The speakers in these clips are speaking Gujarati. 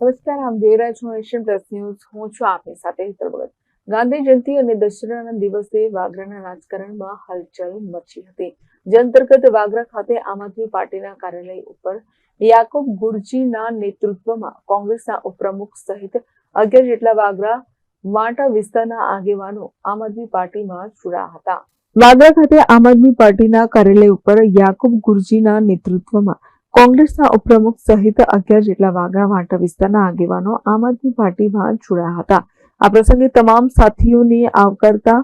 નમસ્કાર, આમ જોઈ રહ્યા એશિયન પ્લસ ન્યૂઝ. હું છું આપની સાથે હિતલ ભગત. ગાંધી જયંતિ અને દશેરાના દિવસે વાગરાના રાજકારણમાં હલચલ મચી હતી. જે અંતર્ગત વાગરા ખાતે આમ આદમી પાર્ટીના કાર્યાલય ઉપર યાકુબ ગુરજીના નેતૃત્વમાં કોંગ્રેસના ઉપપ્રમુખ સહિત અગિયાર જેટલા વાગરા વાંટા વિસ્તારના આગેવાનો આમ આદમી પાર્ટીમાં જોડાયા હતા. વાગરા ખાતે આમ આદમી પાર્ટીના કાર્યાલય ઉપર યાકુબ ગુરજીના નેતૃત્વમાં કોંગ્રેસના ઉપપ્રમુખ સહિત અગિયાર જેટલા વાગરા વાંટા વિસ્તારના આગેવાનો આમ આદમી પાર્ટીમાં જોડાયા હતા. આ પ્રસંગે તમામ સાથીઓને આવકારતા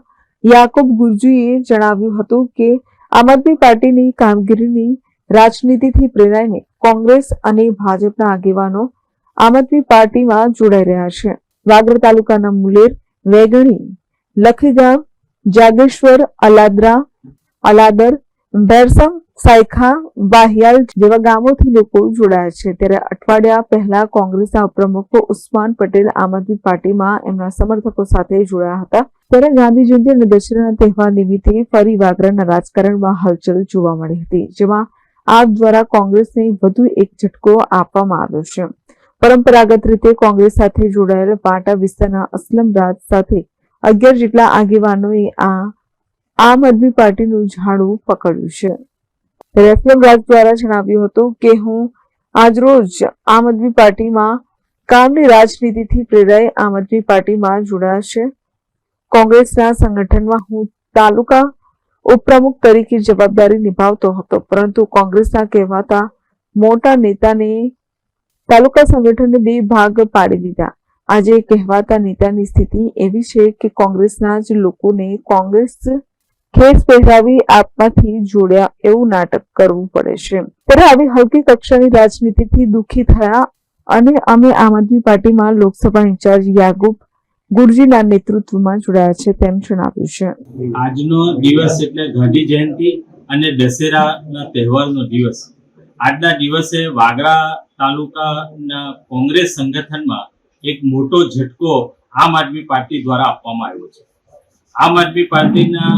યાકુબ ગુરજીએ જણાવ્યું હતું કે, આમ આદમી પાર્ટીની કામગીરીની રાજનીતિથી પ્રેરાઈને કોંગ્રેસ અને ભાજપના આગેવાનો આમ આદમી પાર્ટીમાં જોડાઈ રહ્યા છે. વાગરા તાલુકાના મુલેર, વેગણી, લખીગામ, જાગેશ્વર, અલાદરા, અલાદર ભેરસમ સાયખા, બાહિયાલ જેવા ગામોથી લોકો જોડાયા છે. ત્યારે અઠવાડિયા પહેલા કોંગ્રેસના ઉપપ્રમુખ ઉસ્માન પટેલ આમ આદમી પાર્ટીમાં એમના સમર્થકો સાથે જોડાયા હતા. ત્યારે ગાંધી જયંતિ અને દશેરાના તહેવાર નિમિત્તે ફરી વાગરાના રાજકારણમાં હલચલ જોવા મળી હતી, જેમાં આપ દ્વારા કોંગ્રેસને વધુ એક ઝટકો આપવામાં આવ્યો છે. પરંપરાગત રીતે કોંગ્રેસ સાથે જોડાયેલ પાટા વિસ્તારના અસલમ રાજ સાથે અગિયાર જેટલા આગેવાનોએ આ આમ આદમી પાર્ટીનું ઝાડું પકડ્યું છે. ત્યારે રાજ દ્વારા જણાવ્યું હતું કે હું આજરોજ આમ આદમી પાર્ટીમાં કામની રાજનીતિથી પ્રેરાઈ આમ આદમી પાર્ટીમાં જોડાયા છે. કોંગ્રેસના સંગઠનમાં હું તાલુકા ઉપપ્રમુખ તરીકે જવાબદારી નિભાવતો હતો, પરંતુ કોંગ્રેસના કહેવાતા મોટા નેતાને તાલુકા સંગઠનને બે ભાગ પાડી દીધા. આજે કહેવાતા નેતાની સ્થિતિ એવી છે કે કોંગ્રેસના જ લોકોને કોંગ્રેસ ખેસ પહેરાવી આપમાંથી જોડ્યા એવું નાટક કરવું પડે છે. ત્યારે આવી હલકી કક્ષાની રાજનીતિથી દુઃખી થયા અને અમે આમ આદમી પાર્ટીમાં લોકસભા ઇન્ચાર્જ યાગુબ ગુરજીના નેતૃત્વમાં જોડાયા છે તેમ જણાવ્યું છે. આજનો દિવસ એટલે ગાંધી જયંતિ અને દશેરાના તહેવારનો દિવસ. આજના દિવસે વાગરા તાલુકાના કોંગ્રેસ સંગઠનમાં એક મોટો ઝટકો આમ આદમી પાર્ટી દ્વારા આપવામાં આવ્યો છે. આમ આદમી પાર્ટીના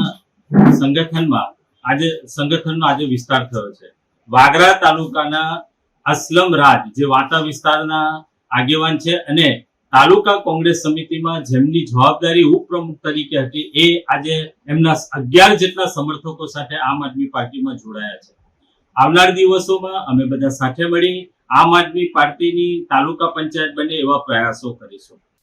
સંગઠનમાં આજે સંગઠનનો આજે વિસ્તાર થયો છે. વાગરા તાલુકાના અસલમ રાજ, જે વાટા વિસ્તારના આગેવાન છે અને તાલુકા કોંગ્રેસ સમિતિમાં જેમની જવાબદારી ઉપપ્રમુખ તરીકે હતી, એ આજે એમના અગિયાર જેટલા સમર્થકો સાથે આમ આદમી પાર્ટીમાં જોડાયા છે. આવનાર દિવસોમાં અમે બધા સાથે મળી આમ આદમી પાર્ટીની તાલુકા પંચાયત બને એવા પ્રયાસો કરીશું.